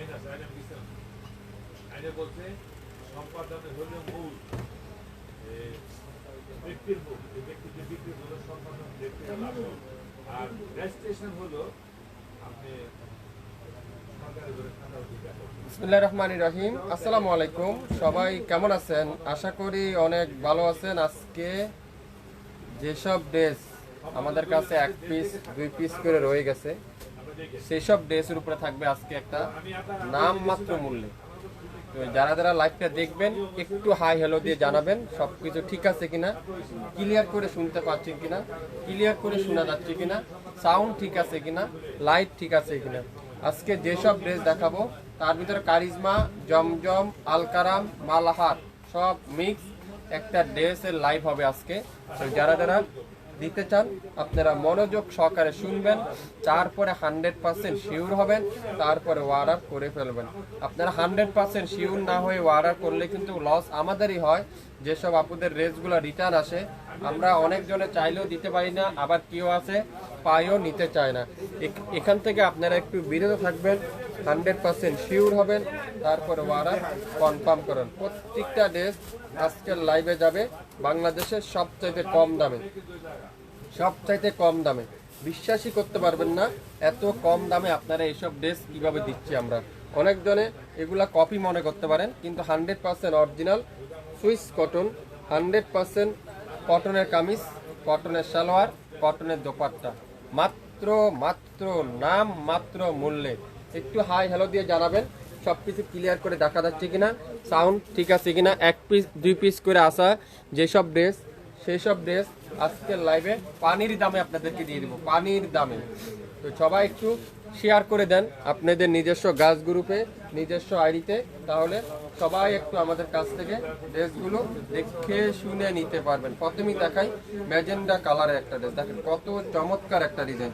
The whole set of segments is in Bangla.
আইন রহিম। আসসালামু আলাইকুম। সবাই কেমন আছেন? আশা করি অনেক ভালো আছেন। আজকে যেসব ড্রেস আমাদের কাছে এক পিস দুই পিস করে রয়ে গেছে সেই সব ড্রেসের উপরে থাকবে আজকে একটা নাম মাত্র মূল্যে। যারা যারা লাইভটা দেখবেন, একটু হাই হ্যালো দিয়ে জানাবেন সব কিছু ঠিক আছে কিনা ক্লিয়ার করে শুনতে পাচ্ছেন কিনা ক্লিয়ার করে শোনা যাচ্ছে কিনা সাউন্ড ঠিক আছে কিনা লাইট ঠিক আছে কিনা। আজকে যেসব ড্রেস দেখাবো, তার ভিতরে কারিজমা, জমজম, আলকারাম, মালাহার, সব মিক্স একটা ড্রেসের লাইভ হবে আজকে। যারা যারা দিতে চান, আপনারা মনোযোগ সহকারে শুনবেন, তারপরে হান্ড্রেড পার্সেন্ট শিওর হবেন, তারপরে অর্ডার করে ফেলবেন। আপনারা হান্ড্রেড পার্সেন্ট শিওর না হয়ে অর্ডার করলে কিন্তু লস আমাদেরই হয়, যেসব আপুদের রেসগুলো রিটার্ন আসে, আমরা অনেকজনে চাইলেও দিতে পারি না, আবার কেউ আছে, পাইও নিতে চায় না। এখ- এখান থেকে আপনারা একটু বিরত থাকবেন হান্ড্রেড পার্সেন্ট শিওর হবেন, তারপরে ওয়ারা কনফার্ম করুন। প্রত্যেকটা ড্রেস আজকের লাইভে যাবে, বাংলাদেশের সবচাইতে কম দামে। সবচাইতে কম দামে। বিশ্বাসই করতে পারবেন না, এত কম দামে আপনারা এইসব ড্রেস কীভাবে দিচ্ছি আমরা। অনেকজনে এগুলা কপি মনে করতে পারেন, কিন্তু hundred percent original Swiss cotton hundred percent কটনের কামিজ কটনের সালোয়ার কটনের দোপাট্টা। মাত্র মাত্র, নাম মাত্র মূল্যে। একটু হাই হ্যালো দিয়ে জানাবেন সব কিছু ক্লিয়ার করে দেখা যাচ্ছে কিনা সাউন্ড ঠিক আছে কিনা, এক পিস দুই পিস করে আসা, যেসব ড্রেস সেই সব ড্রেস আজকের লাইভে পানির দামে আপনাদেরকে দিয়ে দেবো, পানির দামে। তো সবাই একটু শেয়ার করে দেন আপনাদের নিজস্ব গাছ গ্রুপে নিজস্ব আইডিতে তাহলে সবাই একটু আমাদের কাছ থেকে ড্রেসগুলো দেখে শুনে নিতে পারবেন। প্রথমেই দেখাই ম্যাজেন্ডা কালারের একটা ড্রেস দেখেন কত চমৎকার একটা ডিজাইন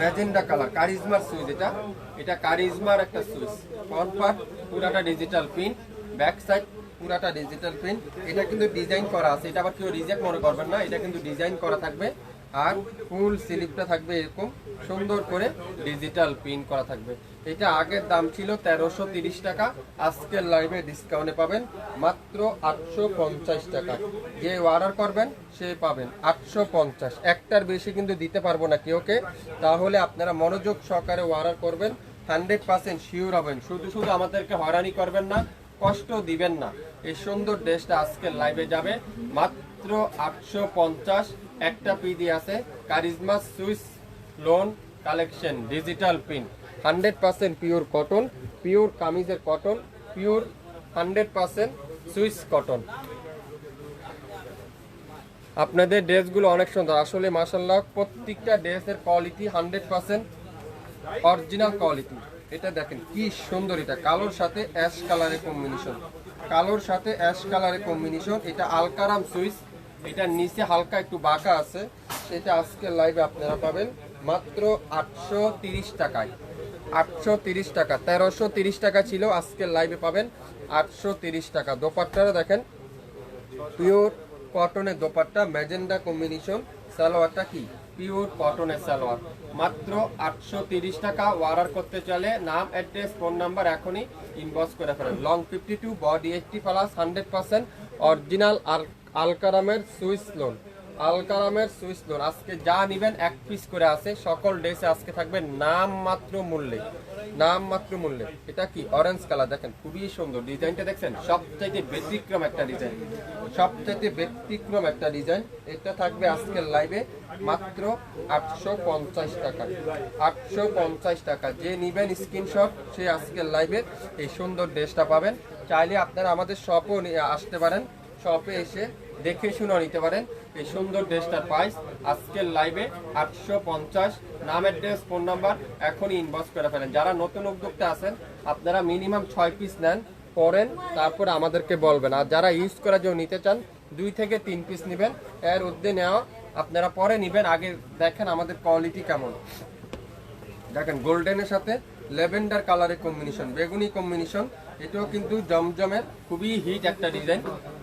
ম্যাজেন্ডা কালার কারিজমার সুইচ এটা। এটা কারিজমার একটা সুইচ ফ্রন্ট পার্ট পুরাটা ডিজিটাল প্রিন্ট ব্যাক সাইড পুরাটা ডিজিটাল প্রিন্ট এটা কিন্তু ডিজাইন করা আছে। এটা আবার কেউ রিজেক্ট মনে করবেন না। এটা কিন্তু ডিজাইন করা থাকবে। আর ফুল স্লিপটা থাকবে এরকম। সুন্দর করে ডিজিটাল প্রিন্ট করা থাকবে। এটা আগের দাম ছিল তেরোশো তিরিশ টাকা। আজকের লাইভে ডিসকাউন্টে পাবেন মাত্র আটশো পঞ্চাশ টাকা। যে অর্ডার করবেন, সে পাবেন আটশো পঞ্চাশ। একটার বেশি কিন্তু দিতে পারব না কেউকে। তাহলে আপনারা মনোযোগ সহকারে অর্ডার করবেন হান্ড্রেড পার্সেন্ট শিওর হবেন। শুধু শুধু আমাদেরকে হয়রানি করবেন না, কষ্ট দিবেন না। এই সুন্দর ড্রেসটা আজকের লাইভে যাবে মাত্র আটশো পঞ্চাশ। একটা পিডি আছে Charizma Swiss lawn collection digital print hundred percent pure cotton pure কামিজের cotton pure hundred percent Swiss cotton আপনাদের ড্রেসগুলো অনেক সুন্দর। আসলে মাসাল্লাহ প্রত্যেকটা ড্রেসের quality hundred percent original quality এটা দেখেন কি সুন্দর এটা। কালোর সাথে অ্যাশ কালারের কম্বিনেশন কালোর সাথে অ্যাশ কালারের কম্বিনেশন এটা আলকারাম সুইস এটা নিচে হালকা একটু বাঁকা আছে। সেটা আজকে লাইভে আপনারা পাবেন। মাত্র আটশো টাকায়। আটশো টাকা, তেরোশো টাকা ছিল আজকের লাইভে পাবেন আটশো টাকা। দোপাট্টারা দেখেন পিওর কটনের দোপাট্টা ম্যাজেন্ডা কম্বিনেশন সালোয়ারটা কি? পিওর কটনের সালোয়ার। মাত্র আটশো টাকা অর্ডার করতে চলে নাম অ্যাড্রেস ফোন নাম্বার এখনই ইনবক্স করে ফেলেন। Long fifty two body eighty plus hundred percent original আলকারামের Swiss lawn. আলকারামের সুইস লোন। আজকে যা নিবেন, এক পিস করে আছে। সকল ড্রেসে আজকে থাকবে নাম মাত্র মূল্যে। নাম মাত্র মূল্যে। এটা কি? অরেঞ্জ কালার দেখেন, খুবই সুন্দর ডিজাইনটা দেখছেন? সবচাইতে ব্যতিক্রম একটা ডিজাইন। সবচাইতে ব্যতিক্রম একটা ডিজাইন। এটা থাকবে আজকের লাইভে মাত্র আটশো পঞ্চাশ টাকা। আটশো পঞ্চাশ টাকা। যে নিবেন স্ক্রিনশট সে আজকের লাইভে এই সুন্দর ড্রেসটা পাবেন। চাইলে আপনারা আমাদের শপও আসতে পারেন। শপে এসে দেখে শুনে নিতে পারেন এই সুন্দর ড্রেসটার প্রাইস আজকের লাইভে আটশো পঞ্চাশ। নাম অ্যাড্রেস ফোন নাম্বার এখনই ইনবক্স করে ফেলেন। যারা নতুন উদ্যোক্তা আছেন, আপনারা মিনিমাম ছয় পিস নেন করেন তারপর আমাদেরকে বলবেন। আর যারা ইউজ করার জন্য নিতে চান, দুই থেকে তিন পিস নেবেন। এর উদ্দে নেওয়া, আপনারা পরে নেবেন। আগে দেখেন আমাদের কোয়ালিটি কেমন। দেখেন গোল্ডেনের সাথে লেভেন্ডার কালারের কম্বিনেশন বেগুনি কম্বিনেশন এটাও কিন্তু জমজমের, খুবই হিট একটা ডিজাইন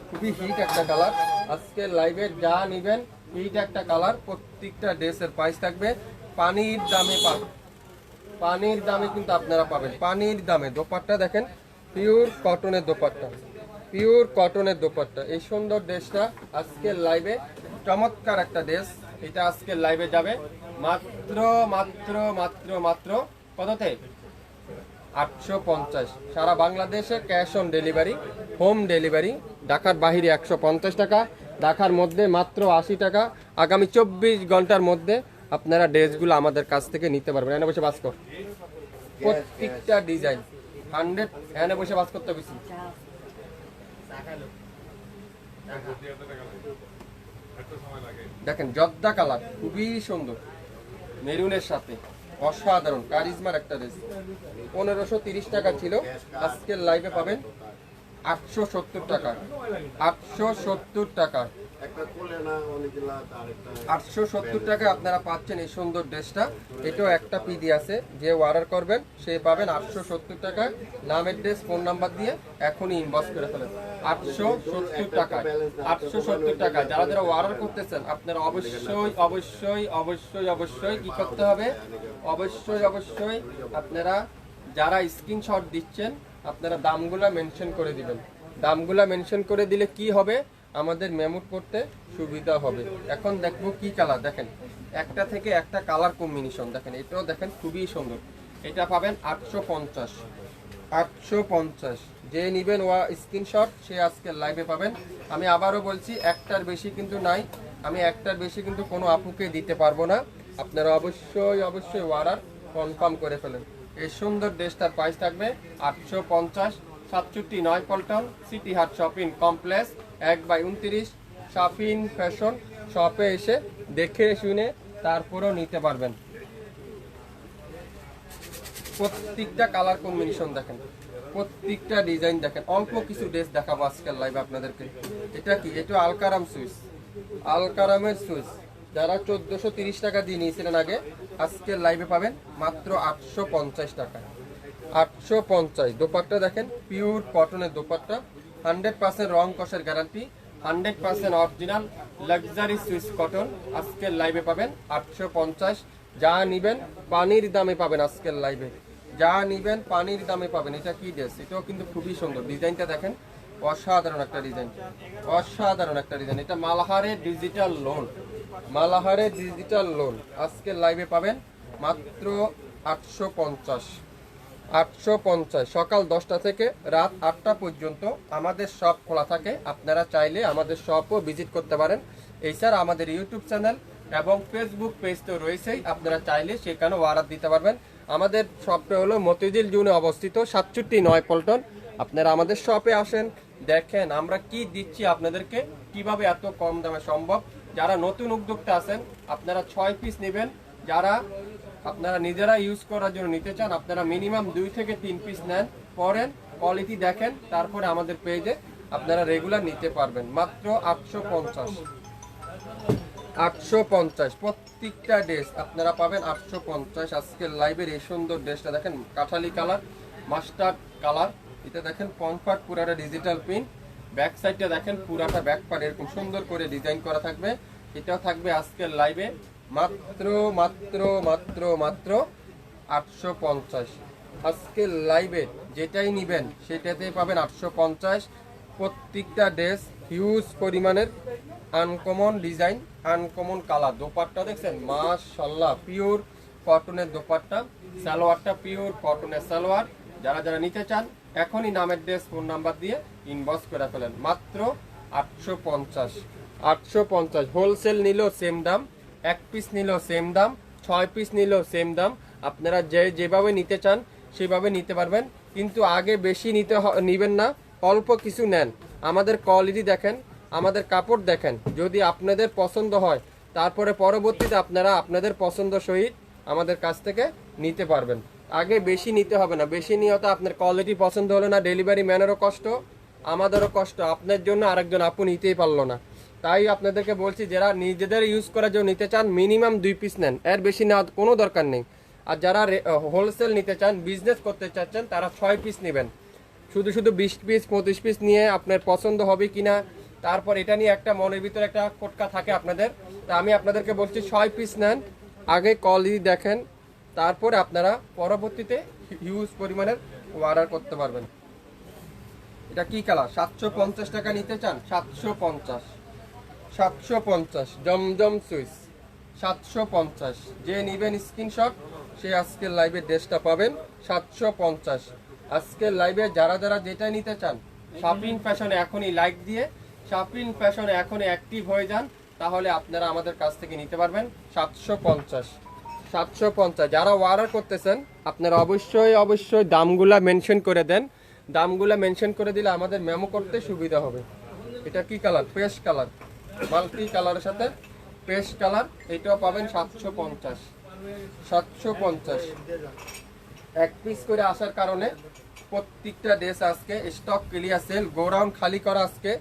খুবই হিট একটা কালার আজকে লাইভে যা নেবেন হিট একটা কালার প্রত্যেকটা ড্রেসের প্রাইস থাকবে। পানির দামে পাবেন পানির দামে কিন্তু আপনারা পাবেন। পানির দামে। দোপাট্টা দেখেন পিওর কটনের দোপাট্টা। পিওর কটনের দোপাট্টা। এই সুন্দর ড্রেসটা আজকের লাইভে চমৎকার একটা ড্রেস এটা আজকের লাইভে যাবে। মাত্র মাত্র মাত্র মাত্র কততে আটশো পঞ্চাশ। সারা বাংলাদেশে cash on delivery, home delivery, ঢাকার বাহিরে একশো পঞ্চাশ টাকা, ঢাকার মধ্যে মাত্র আশি টাকা। আগামী চব্বিশ ঘণ্টার মধ্যে আপনারা ড্রেসগুলো আমাদের কাছ থেকে নিতে পারবেন। এনে বসে বাস কর। প্রত্যেকটা ডিজাইন। হান্ড্রেড এনে বসে বাস করতে বেশি দেখেন, জর্দা কালার, খুবই সুন্দর। মেরুনের সাথে। অসাধারণ, কারিজমার একটা ড্রেস পনেরোশো তিরিশ টাকা ছিল, আজকের লাইভে পাবেন আটশো সত্তর টাকা, আটশো সত্তর টাকা। আটশো সত্তর টাকা আপনারা পাচ্ছেন এই সুন্দর ড্রেসটা। এটাও একটা পিডি আছে যে অর্ডার করবেন সে পাবেন আটশো সত্তর টাকা নামের ড্রেস ফোন নাম্বার দিয়ে এখনই ইনবক্স করে ফেলেন। আটশো সত্তর টাকা আটশো সত্তর টাকা যারা যারা অর্ডার করতেছেন আপনারা অবশ্যই অবশ্যই অবশ্যই অবশ্যই কি করতে হবে? অবশ্যই অবশ্যই আপনারা যারা স্ক্রিনশট দিচ্ছেন আপনারা দামগুলা মেনশন করে দিবেন। দামগুলা মেনশন করে দিলে কি হবে? আমাদের মেমোট করতে সুবিধা হবে। এখন দেখব কি কালার। দেখেন, একটা থেকে একটা কালার কম্বিনেশন। দেখেন, এটাও দেখেন খুবই সুন্দর। এটা পাবেন আটশো পঞ্চাশ। আটশো পঞ্চাশ। যে নিবেন ওয়া স্ক্রিনশট, সে আজকে লাইভে পাবেন। আমি আবারও বলছি, একটার বেশি কিন্তু নাই। আমি একটার বেশি কিন্তু কোনো আপুকে দিতে পারব না। আপনারা অবশ্যই অবশ্যই অর্ডার কনফার্ম করে ফেলেন। এই সুন্দর ড্রেসটার প্রাইস থাকবে আটশো পঞ্চাশ। সাতষট্টি নয় Paltan, City Heart Shopping Complex. এক বাই উনত্রিশ শাফিন ফ্যাশন শপে এসে দেখে শুনে তারপরেও নিতে পারবেন। প্রত্যেকটা কালার কম্বিনেশন দেখেন, প্রত্যেকটা ডিজাইন দেখেন, অল্প কিছু ড্রেস দেখাবো আজকের লাইভে আপনাদেরকে। এটা কি? এটা আলকারাম সুইচ আলকারামের সুইচ যারা চোদ্দশো তিরিশ টাকা দিয়ে নিয়েছিলেন আগে, আজকের লাইভে পাবেন মাত্র আটশো পঞ্চাশ টাকা। আটশো পঞ্চাশ। দোপাট্টা দেখেন পিওর কটনের দোপাট্টা। হান্ড্রেড পার্সেন্ট রং কষের guarantee hundred percent original luxury Swiss cotton আজকের লাইভে পাবেন আটশো পঞ্চাশ। যা নিবেন পানির দামে পাবেন আজকের লাইভে যা নিবেন পানির দামে পাবেন। এটা কি ড্রেস এটাও কিন্তু খুবই সুন্দর। ডিজাইনটা দেখেন, অসাধারণ একটা ডিজাইন। অসাধারণ একটা ডিজাইন। এটা মালাহারের ডিজিটাল লোন মালাহারের ডিজিটাল লোন আজকের লাইভে পাবেন মাত্র আটশো পঞ্চাশ। আটশো পঞ্চাশ, সকাল দশটা থেকে রাত আটটা পর্যন্ত আমাদের শপ খোলা থাকে। আপনারা চাইলে আমাদের শপও ভিজিট করতে পারেন। এছাড়া আমাদের ইউটিউব চ্যানেল এবং ফেসবুক পেজ তো রয়েছেই। আপনারা চাইলে সেখানেও অর্ডার দিতে পারবেন। আমাদের শপটা হলো মতিঝিল জুনে অবস্থিত সাতষট্টি নয় পল্টন। আপনারা আমাদের শপে আসেন, দেখেন আমরা কি দিচ্ছি আপনাদেরকে, কীভাবে এত কম দামে সম্ভব। যারা নতুন উদ্যোক্তা আছেন, আপনারা ছয় পিস নেবেন। যারা আপনারা নিজেরা ইউজ করার জন্য নিতে চান, আপনারা মিনিমাম দুই থেকে তিন পিস নেন পরেন কোয়ালিটি দেখেন, তারপরে আমাদের পেজে আপনারা রেগুলার নিতে পারবেন। মাত্র আটশো পঞ্চাশ। আটশো পঞ্চাশ। প্রত্যেকটা ড্রেস আপনারা পাবেন আটশো পঞ্চাশ। আজকের লাইভের এই সুন্দর ড্রেসটা দেখেন, কাঠালি কালার মাস্টার্ড কালার এটা দেখেন কমফর্ট পুরাটা ডিজিটাল প্রিন্ট ব্যাক সাইডটা দেখেন, পুরাটা ব্যাক পার এরকম সুন্দর করে ডিজাইন করা থাকবে। এটাও থাকবে আজকের লাইভে মাত্র মাত্র মাত্র মাত্র আটশো পঞ্চাশ। আজকের লাইভে যেটাই নিবেন, সেটাতে পাবেন আটশো পঞ্চাশ। প্রত্যেকটা ড্রেস হিউজ পরিমাণের uncommon design uncommon colour dupatta দেখছেন? মাশাল্লাহ পিওর কটনের দোপাট্টা। সালোয়ারটা পিওর কটনের সালোয়ার। যারা যারা নিতে চান, এখনই নামের ড্রেস ফোন নাম্বার দিয়ে ইনবক্স করে ফেলেন। মাত্র আটশো পঞ্চাশ। আটশো পঞ্চাশ। হোলসেল নিল সেম দাম। এক পিস নিল সেম দাম, ছয় পিস নিল সেম দাম। আপনারা যে যেভাবে নিতে চান, সেভাবে নিতে পারবেন। কিন্তু আগে বেশি নিতে নিবেন না, অল্প কিছু নেন। আমাদের কোয়ালিটি দেখেন, আমাদের কাপড় দেখেন। যদি আপনাদের পছন্দ হয়, তারপরে পরবর্তীতে আপনারা আপনাদের পছন্দ সহিত আমাদের কাছ থেকে নিতে পারবেন। আগে বেশি নিতে হবে না। বেশি নিয়ে তো আপনার কোয়ালিটি পছন্দ হলো না ডেলিভারি ম্যানেরও কষ্ট, আমাদেরও কষ্ট। আপনার জন্য আরেকজন আপু নিতেই পারল না। তাই আপনাদেরকে বলছি, যারা নিজেদের ইউজ করার জন্য নিতে চান মিনিমাম দুই পিস নেন। এর বেশি নেওয়ার কোনো দরকার নেই। আর যারা হোলসেল নিতে চান বিজনেস করতে চাচ্ছেন, তারা ছয় পিস নেবেন। শুধু শুধু বিশ পিস পঁচিশ পিস নিয়ে আপনার পছন্দ হবে কিনা, তারপর এটা নিয়ে একটা মনের ভিতরে একটা কোটকা থাকে আপনাদের। তা আমি আপনাদেরকে বলছি, ছয় পিস নেন। আগে কোয়ালিটি দেখেন, তারপরে আপনারা পরবর্তীতে হিউজ পরিমাণের অর্ডার করতে পারবেন। এটা কি কালার সাতশো পঞ্চাশ টাকা নিতে চান? সাতশো পঞ্চাশ। সাতশো পঞ্চাশ জমজম সুইচ, সাতশো পঞ্চাশ। যে নিবেন স্ক্রিনশট, সে আজকের লাইভে ড্রেসটা পাবেন, সাতশো পঞ্চাশ। আজকের লাইভে যারা যারা যেটা নিতে চান শপিং ফ্যাশনে এখনই লাইক দিয়ে শপিং ফ্যাশনে এখনই অ্যাক্টিভ হয়ে যান, তাহলে আপনারা আমাদের কাছ থেকে নিতে পারবেন সাতশো পঞ্চাশ। সাতশো পঞ্চাশ, যারা অর্ডার করতেছেন, আপনারা অবশ্যই অবশ্যই দামগুলা মেনশন করে দেন। দামগুলা মেনশন করে দিলে আমাদের মেমো করতে সুবিধা হবে। এটা কি কালার পেস্ট কালার মাল্টি কালারের সাথে পেস্ট কালার, এটাও পাবেন সাতশো পঞ্চাশ। সাতশো পঞ্চাশ। এক পিস করে আসার কারণে প্রত্যেকটা ড্রেস আজকে স্টক ক্লিয়ার সেল গোডাউন খালি করা আজকে।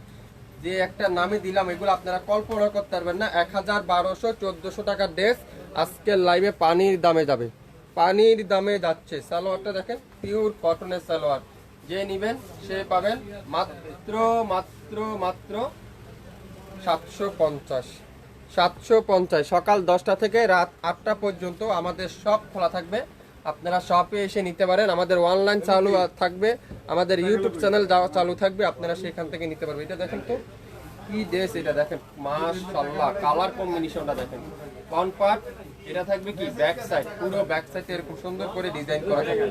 যে একটা নামে দিলাম, এগুলো আপনারা কল্পনা করতে পারবেন না। এক হাজার বারোশো চোদ্দোশো টাকার ড্রেস আজকের লাইভে পানির দামে যাবে। পানির দামে যাচ্ছে। সালোয়ারটা দেখেন পিওর কটনের সালোয়ার। যে নিবেন, সে পাবেন মাত্র মাত্র মাত্র সাতশো পঞ্চাশ। সাতশো পঞ্চাশ, সকাল দশটা থেকে রাত আটটা পর্যন্ত আমাদের সব খোলা থাকবে। আপনারা শপে এসে নিতে পারেন। আমাদের অনলাইন চালু থাকবে। আমাদের ইউটিউব চ্যানেল যাওয়া চালু থাকবে, আপনারা সেখান থেকে নিতে পারবেন। এটা দেখেন তো, কি ড্রেস এটা দেখেন। মাশাল্লাহ কালার কম্বিনেশনটা দেখেন। ফ্রন্ট পার্ট এটা থাকবে কি? ব্যাক সাইড পুরো ব্যাক সাইড এরকম সুন্দর করে ডিজাইন করা থাকবে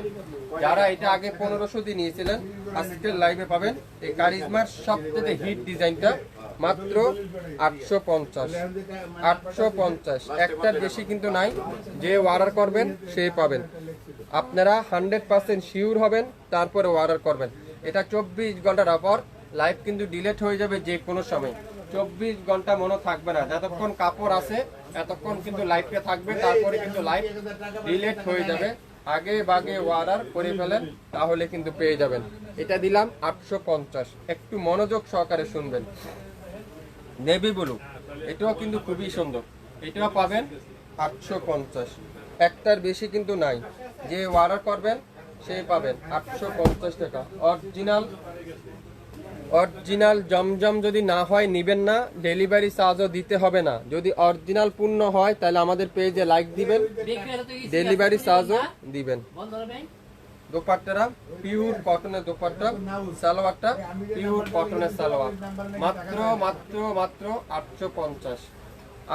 যারা এটা আগে পনেরোশো দিয়ে নিয়েছিলেন, আজকের লাইভে পাবেন। এই কারিজমার সবথেকে হিট ডিজাইনটা মাত্র আটশো পঞ্চাশ। আটশো পঞ্চাশ। একটার বেশি কিন্তু নাই। যে অর্ডার করবেন, সে পাবেন। আপনারা হান্ড্রেড পার্সেন্ট শিওর হবেন, তারপরে অর্ডার করবেন। এটা চব্বিশ ঘণ্টার অফার। লাইভ কিন্তু ডিলেট হয়ে যাবে যে কোনো সময়। চব্বিশ ঘণ্টা মনে থাকবে না। যতক্ষণ কাপড় আছে, এতক্ষণ কিন্তু লাইভটা থাকবে। তারপরে কিন্তু লাইভ ডিলেট হয়ে যাবে। আগে বাগে অর্ডার করে ফেলেন, তাহলে কিন্তু পেয়ে যাবেন। এটা দিলাম আটশো পঞ্চাশ। একটু মনোযোগ সহকারে শুনবেন। নেভি ব্লু এটাও কিন্তু খুবই সুন্দর। এটাও পাবেন আটশো পঞ্চাশ। একটার বেশি কিন্তু নাই। যে অর্ডার করবেন সে পাবেন আটশো পঞ্চাশ টাকা। অরিজিনাল অরিজিনাল জমজম যদি না হয় নিবেন না ডেলিভারি চার্জও দিতে হবে না। যদি অরিজিনাল পূর্ণ হয় তাহলে আমাদের পেজে লাইক দিবেন ডেলিভারি চার্জও দিবেন। দোপাট্টারা পিওর কটনের দোপাট্টা সালোয়ারটা পিওর কটনের সালোয়ার। মাত্র মাত্র মাত্র আটশো পঞ্চাশ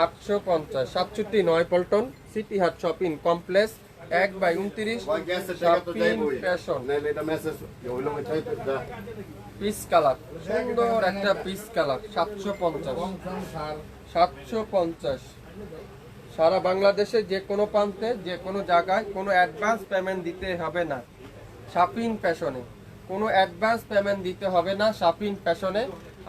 আটশো পঞ্চাশ সাতষট্টি নয় Paltan City Heart Shopping Complex এক বাই উনত্রিশ পিস কালার সুন্দর একটা পিস কালার সাতশো পঞ্চাশ সাতশো পঞ্চাশ। সারা বাংলাদেশে যে কোনো প্রান্তে যে কোনো জায়গায় কোনো অ্যাডভান্স পেমেন্ট দিতে হবে না। শাপিং ফ্যাশনে কোনো অ্যাডভান্স পেমেন্ট দিতে হবে না শাপিং ফ্যাশনে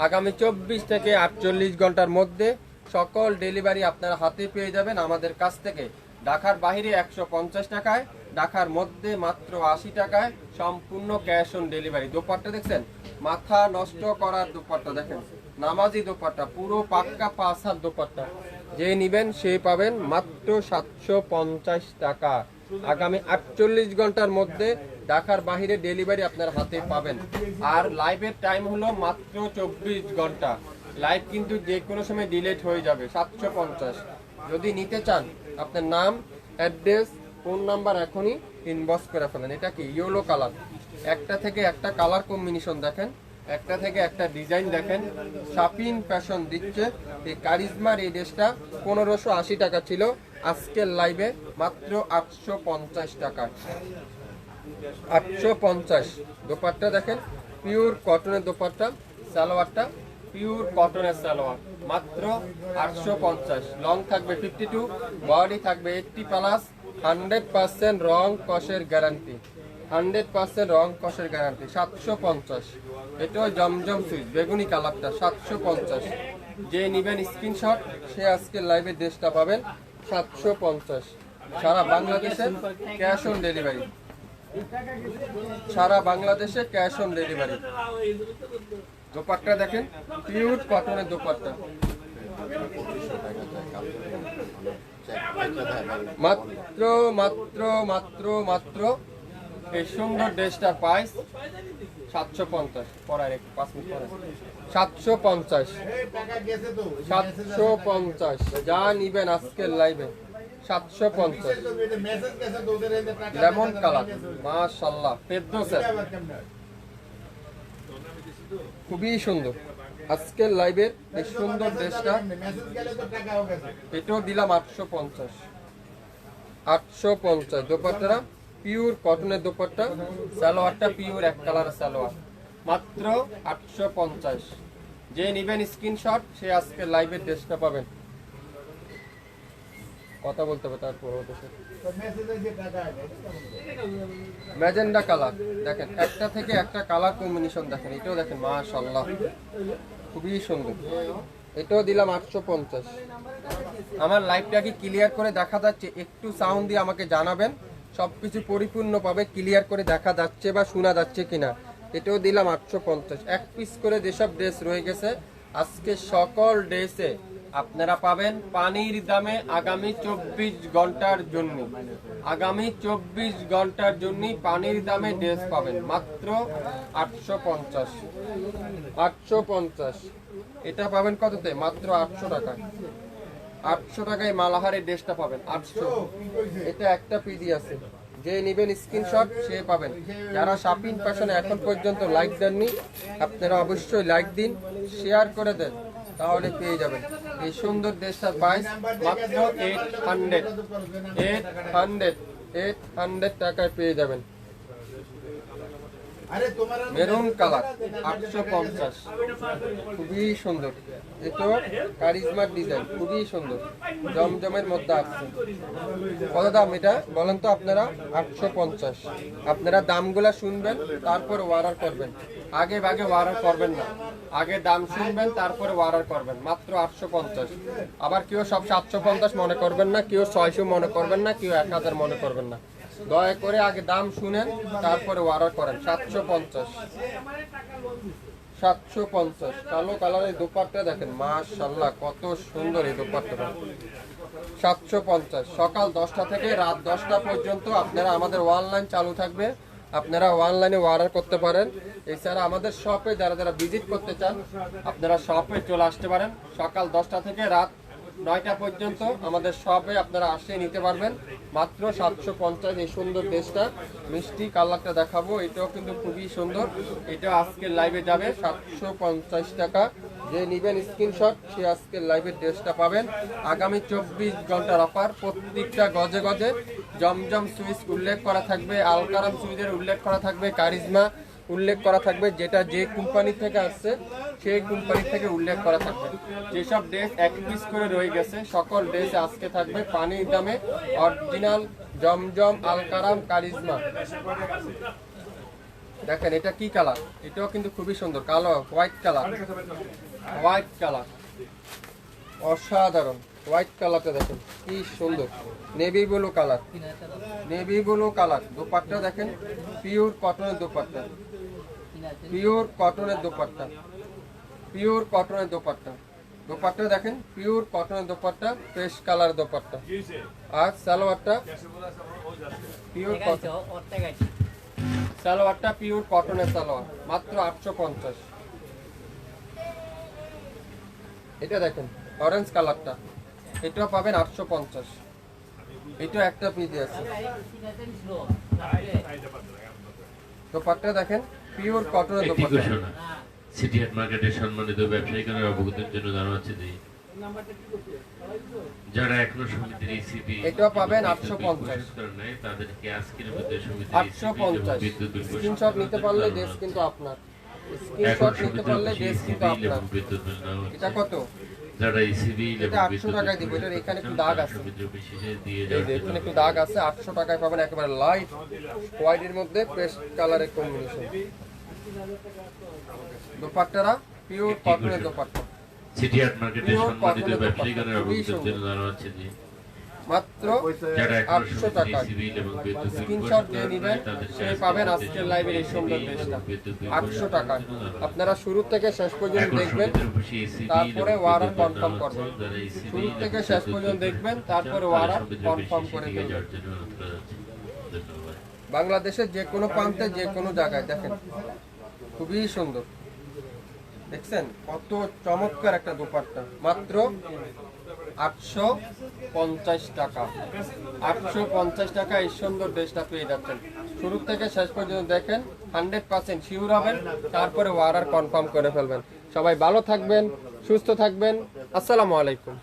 আগামী চব্বিশ থেকে আটচল্লিশ ঘণ্টার মধ্যে সকল ডেলিভারি আপনারা হাতে পেয়ে যাবেন আমাদের কাছ থেকে। ঢাকার বাইরে একশো পঞ্চাশ টাকায়, ঢাকার মধ্যে মাত্র আশি টাকায় সম্পূর্ণ ক্যাশ অন ডেলিভারি দোপাট্টা দেখছেন? মাথা নষ্ট করার দোপাট্টা দেখেন। নামাজি দোপাট্টা, পুরো পাক্কা পাঁচ হাত দোপাট্টা। যে নিবেন সে পাবেন মাত্র সাতশো পঞ্চাশ টাকা। আগামী আটচল্লিশ ঘণ্টার মধ্যে ঢাকার বাহিরে ডেলিভারি আপনার হাতে পাবেন। আর লাইভের টাইম হলো মাত্র চব্বিশ ঘণ্টা। লাইভ কিন্তু যে কোনো সময় ডিলেট হয়ে যাবে, সাতশো পঞ্চাশ। যদি নিতে চান, আপনার নাম, অ্যাড্রেস, ফোন নাম্বার এখনই ইনবক্স করে ফেলেন। এটা কি ইয়েলো কালার একটা থেকে একটা কালার কম্বিনেশন দেখেন। একটা থেকে একটা ডিজাইন দেখেন, শাপিন ফ্যাশন দিচ্ছে। এই কারিজমার এই ড্রেসটা পনেরোশো আশি টাকা ছিল, আজকের লাইভে মাত্র আটশো পঞ্চাশ টাকা। আটশো পঞ্চাশ। দোপাট্টা দেখেন পিওর কটনের দোপাট্টা, সালোয়ারটা পিওর কটনের সালোয়ার, মাত্র আটশো পঞ্চাশ। লং থাকবে ফিফটি টু বডি থাকবে এইটটি প্লাস হান্ড্রেড পার্সেন্ট রং কষের গ্যারান্টি হান্ড্রেড পার্সেন্ট রং কষের গ্যারান্টি সাতশো পঞ্চাশ। এটাও জমজম সুইচ, বেগুনি কালারটা, সাতশো পঞ্চাশ। যে নিবেন স্ক্রিনশট, সে আজকে লাইভে দেশটা পাবেন, সাতশো পঞ্চাশ। সারা বাংলাদেশে ক্যাশ অন ডেলিভারি সারা বাংলাদেশে ক্যাশ অন ডেলিভারি দোপাট্টা দেখেন পিওর কটনের দোপাট্টা। মাত্র মাত্র মাত্র মাত্র এই সুন্দর ড্রেসটার প্রাইস সাতশো পঞ্চাশ পড়ার একটু পাঁচ মিনিট পরে। সাতশো পঞ্চাশ। সাতশো পঞ্চাশ। যা নিবেন আজকের লাইভে সাতশো পঞ্চাশ। লেমন কালার মাশাল্লাহ পেদ্রোসের খুবই সুন্দর। আজকের লাইভের এই সুন্দর ড্রেসটা, এটাও দিলাম আটশো পঞ্চাশ। আটশো পঞ্চাশ দোপাট্টারা পিওর কটনের দোপাট্টা, সালোয়ারটা পিওর এক কালার সালোয়ার। মাত্র আটশো পঞ্চাশ। যে নিবেন স্ক্রিনশট, সে আজকে লাইভের ড্রেসটা পাবেন। কথা বলতে হবে তারপর ম্যাজেন্ডা কালার, দেখেন, একটা থেকে একটা কালার কম্বিনেশন দেখেন, এটাও দেখেন মাশাল্লাহ খুবই সুন্দর। এটাও দিলাম আটশো পঞ্চাশ। আমার লাইভটা কি ক্লিয়ার করে দেখা যাচ্ছে, একটু সাউন্ড দিয়ে আমাকে জানাবেন। সবকিছু পরিপূর্ণভাবে ক্লিয়ার করে দেখা যাচ্ছে বা শোনা যাচ্ছে কিনা। এটাও দিলাম আটশো পঞ্চাশ। এক পিস করে যেসব ড্রেস রয়ে গেছে, আজকে সকল ড্রেসে আপনারা পাবেন পানির দামে আগামী চব্বিশ ঘণ্টার জন্য। আগামী চব্বিশ ঘণ্টার জন্য পানির দামে ড্রেস পাবেন। মাত্র আটশো পঞ্চাশ। আটশো পঞ্চাশ। এটা পাবেন কততে? মাত্র আটশো টাকা। আটশো টাকায় মালাহারের ড্রেসটা পাবেন, আটশো। এটা একটা পিডি আছে। যে নেবেন স্ক্রিনশট সে পাবেন। যারা শাপিং প্যাশনে এখন পর্যন্ত লাইক দেননি, আপনারা অবশ্যই লাইক দিন শেয়ার করে দেন, তাহলে পেয়ে যাবেন। এই সুন্দর ড্রেসটার প্রাইস মাত্র eight hundred eight hundred eight hundred টাকায় পেয়ে যাবেন। মেরুন কালার আটশো পঞ্চাশ। খুবই সুন্দর। এটো কারিজমার ডিজাইন খুবই সুন্দর। জমজমের মধ্যে আসছে কত দাম এটা? বলেন তো আপনারা আটশো পঞ্চাশ। আপনারা দামগুলা শুনবেন তারপর অর্ডার করবেন। আগে ভাগে অর্ডার করবেন না। আগে দাম শুনবেন তারপরে অর্ডার করবেন। মাত্র আটশো পঞ্চাশ। আবার কেউ সব সাতশো পঞ্চাশ মনে করবেন না কেউ ছয়শো মনে করবেন না কেউ এক হাজার মনে করবেন না। দয়া করে আগে দাম শুনেন, তারপরে অর্ডার করেন। সাতশো পঞ্চাশ। সাতশো পঞ্চাশ। কালো কালারের দোপাট্টা দেখেন মাশাল্লাহ কত সুন্দর এই দোপাট্টাটা সাতশো পঞ্চাশ। সকাল দশটা থেকে রাত দশটা পর্যন্ত আপনারা আমাদের অনলাইন চালু থাকবে। আপনারা অনলাইনে অর্ডার করতে পারেন। এছাড়া আমাদের শপে যারা যারা ভিজিট করতে চান, আপনারা শপে চলে আসতে পারেন। সকাল দশটা থেকে রাত নয়টা পর্যন্ত আমাদের শপে আপনারা আসে নিতে পারবেন। মাত্র সাতশো পঞ্চাশ, এই সুন্দর ড্রেসটা মিষ্টি কালারটা দেখাবো, এটাও কিন্তু খুবই সুন্দর। এটা আজকের লাইভে যাবে, সাতশো পঞ্চাশ টাকা। যে নিবেন স্ক্রিনশট সে আজকের লাইভের ড্রেসটা পাবেন। আগামী চব্বিশ ঘণ্টার অফার প্রত্যেকটা গজে গজে জমজম সুইচ উল্লেখ করা থাকবে, আলকারাম সুইচের উল্লেখ করা থাকবে, কারিজমা উল্লেখ করা থাকবে, যেটা যে কোম্পানি থেকে আসছে সেই কোম্পানি থেকে উল্লেখ করা থাকবে। যেসব ড্রেস এক পিস করে রয়ে গেছে, সকল ড্রেস আজকে থাকবে পানির দামে অরিজিনাল জমজম আলকারাম কারিজমা। দেখেন, এটা কি কালার? এটাও কিন্তু খুবই সুন্দর, কালো, হোয়াইট কালার। White colour. অসাধারণ, হোয়াইট কালারটা দেখেন, কি সুন্দর। Navy blue colour. Navy blue colour. Dupatta দেখেন, পিওর কটনের দোপাট্টা। পিওর কটনের দোপাট্টা। পিওর কটনের দোপাট্টা। দোপাট্টা দেখেন পিওর কটনের দোপাট্টা ফ্রেশ কালার দোপাট্টা? আর সালোয়ারটা গ্যাসে বোঝা আছে, আমার ও যাচ্ছে। পিওর কটন সালোয়ারটা পিওর কটনের সালোয়ার মাত্র আটশো পঞ্চাশ। এটা দেখেন অরেঞ্জ কালারটা এটাও পাবেন আটশো পঞ্চাশ। এটা একটা পিজি আছে। দোপাট্টা দেখেন পিওর কটনের দোপাট্টা। সিটি হাট মার্কেটের সম্মানিত ব্যবসায়িকদের অবগতির জন্য জানাচ্ছি যে যারা এখনও সমিতির ইসিপি এটাও পাবেন 850 করেন নাই তাদেরকে আজকের মধ্যে সমিতির আটশো ECP এবং পঞ্চাশ। বিদ্যুৎ বিল স্ক্রিনশট নিতে পারলে হচ্ছে। কিন্তু আপনার। স্ক্রিনশট নিতে পারলে ড্রেস কিন্তু আপনার। বিদ্যুৎ বিল এটা কত? যারা ইসিবি এটা 800 বিদ্যুৎ টাকায় দিব, এটার এখানে একটু দাগ আছে। দিয়ে এখানে একটু দাগ আছে। আটশো টাকায় পাবেন একেবারে লাইট হোয়াইটের মধ্যে পেস্ট কালারের কম্বিনেশন দোপাট্টারা পিওর কটনের দোপাট্টা সিটি মার্কেটের Pure সম্মানিত। জন্য হচ্ছে যে মাত্র আটশো টাকা স্ক্রিনশট দিয়ে নিবেন সে পাবেন আজকের লাইভের এই সুন্দর ড্রেসটা আটশো টাকায় আপনারা শুরু থেকে শেষ পর্যন্ত দেখবেন তারপরে ওয়ারার কনফার্ম করবেন শুরু থেকে শেষ পর্যন্ত দেখবেন তারপরে তারা ওয়ারার কনফার্ম করে দেবেন বাংলাদেশের যে কোনো প্রান্তে যে কোনো জায়গায় দেখেন খুবই সুন্দর। দেখছেন? কত চমৎকার একটা দোপাট্টা। মাত্র আটশো পঞ্চাশ টাকা। আটশো পঞ্চাশ টাকা এই সুন্দর ড্রেসটা পেয়ে যাচ্ছেন। শুরু থেকে শেষ পর্যন্ত দেখেন, হান্ড্রেড পার্সেন্ট শিওর হবেন, তারপরে অর্ডার কনফার্ম করে ফেলবেন। সবাই ভালো থাকবেন, সুস্থ থাকবেন। আসসালামু আলাইকুম।